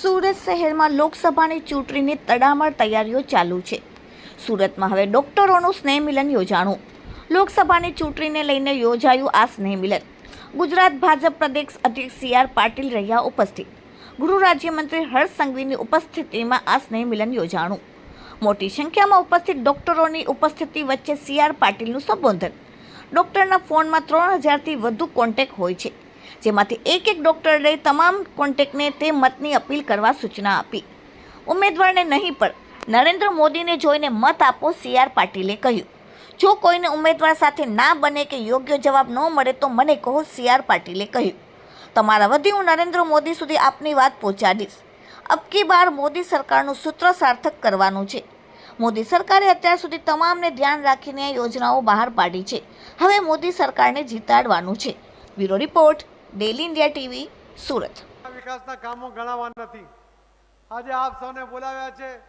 સુરત શહેરમાં લોકસભાની ચૂંટણીની તડામાર તૈયારીઓ ચાલુ છે. સુરતમાં હવે ડોક્ટરોનું સ્નેહ મિલન યોજાણું. લોકસભાની ચૂંટણીને લઈને યોજાયું આ સ્નેહ મિલન ગુજરાત ભાજપ પ્રદેશ અધ્યક્ષ સી આર પાટીલ રહ્યા ઉપસ્થિત. ગૃહ રાજ્યમંત્રી હર્ષ સંઘવીની ઉપસ્થિતિમાં આ સ્નેહ મિલન યોજાણું. મોટી સંખ્યામાં ઉપસ્થિત ડોક્ટરોની ઉપસ્થિતિ વચ્ચે સી આર પાટીલનું સંબોધન. ડોક્ટરના ફોનમાં ત્રણ હજારથી વધુ કોન્ટેક્ટ હોય છે. જેમાંથી એક એક ડોક્ટરે તમામ કોન્ટેક્ટને તે મતની અપીલ કરવા સૂચના આપી. ઉમેદવારને નહીં પણ નરેન્દ્ર મોદીને જોઈને મત આપો, સી આર પાટીલે કહ્યું. જો કોઈને ઉમેદવાર સાથે ના બને કે યોગ્ય જવાબ ન મળે તો મને કહો, સી આર પાટીલે કહ્યું. તમારા વધી હું નરેન્દ્ર મોદી સુધી આપની વાત પહોંચાડીશ. અબકી બાર મોદી સરકારનું સૂત્ર સાર્થક કરવાનું છે. મોદી સરકારે અત્યાર સુધી તમામને ધ્યાન રાખીને યોજનાઓ બહાર પાડી છે. હવે મોદી સરકારને જીતાડવાનું છે. Bureau report daily India TV, Surat. વિકાસના કામો ગણાવવા નથી. આજે આપ સૌને બોલાવ્યા છે.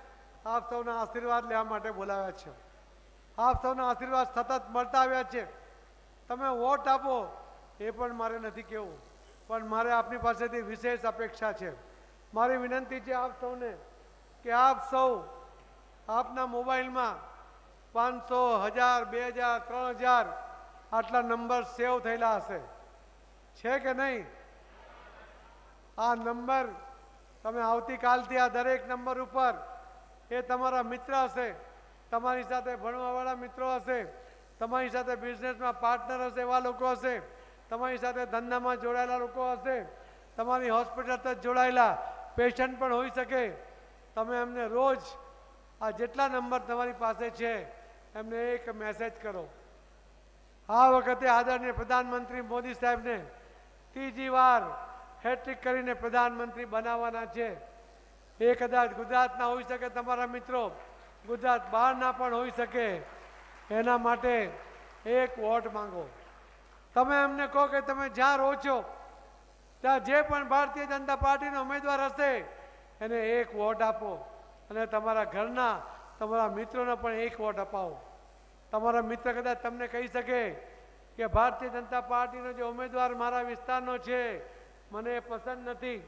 આપ સૌના આશીર્વાદ લેવા માટે બોલાવ્યા છે. આપ સૌના આશીર્વાદ સતત મળતા આવ્યા છે. તમે વોટ આપો એ પણ મારે નથી કહેવું. પણ મારે આપની પાસેથી વિશેષ અપેક્ષા છે. મારી વિનંતી છે આપ સૌને કે આપ સૌ આપના મોબાઈલમાં પાંચસો, હજાર, બે હજાર, ત્રણ હજાર આટલા નંબર સેવ થયેલા હશે. છે કે નહીં? આ નંબર તમે આવતીકાલથી આ દરેક નંબર ઉપર એ તમારા મિત્ર હશે, તમારી સાથે ભણવાવાળા મિત્રો હશે, તમારી સાથે બિઝનેસમાં પાર્ટનર હશે એવા લોકો હશે, તમારી સાથે ધંધામાં જોડાયેલા લોકો હશે, તમારી હોસ્પિટલ સાથે જોડાયેલા પેશન્ટ પણ હોઈ શકે. તમે એમને રોજ આ જેટલા નંબર તમારી પાસે છે, એમને એક મેસેજ કરો. આ વખતે આદરણીય પ્રધાનમંત્રી મોદી સાહેબને ત્રીજી વાર હેટ્રિક કરીને પ્રધાનમંત્રી બનાવવાના છે. એ કદાચ ગુજરાતના હોઈ શકે તમારા મિત્રો. ગુજરાત બહારના પણ હોઈ શકે. એના માટે એક વોટ માંગો. તમે એમને કહો કે તમે જ્યાં રહો છો, ત્યાં જે પણ ભારતીય જનતા પાર્ટીનો ઉમેદવાર હશે, એને એક વોટ આપો. અને તમારા ઘરના તમારા મિત્રોને પણ એક વોટ અપાવો. તમારા મિત્ર કદાચ તમને કહી શકે કે ભારતીય જનતા પાર્ટીનો જે ઉમેદવાર મારા વિસ્તારનો છે મને પસંદ નથી.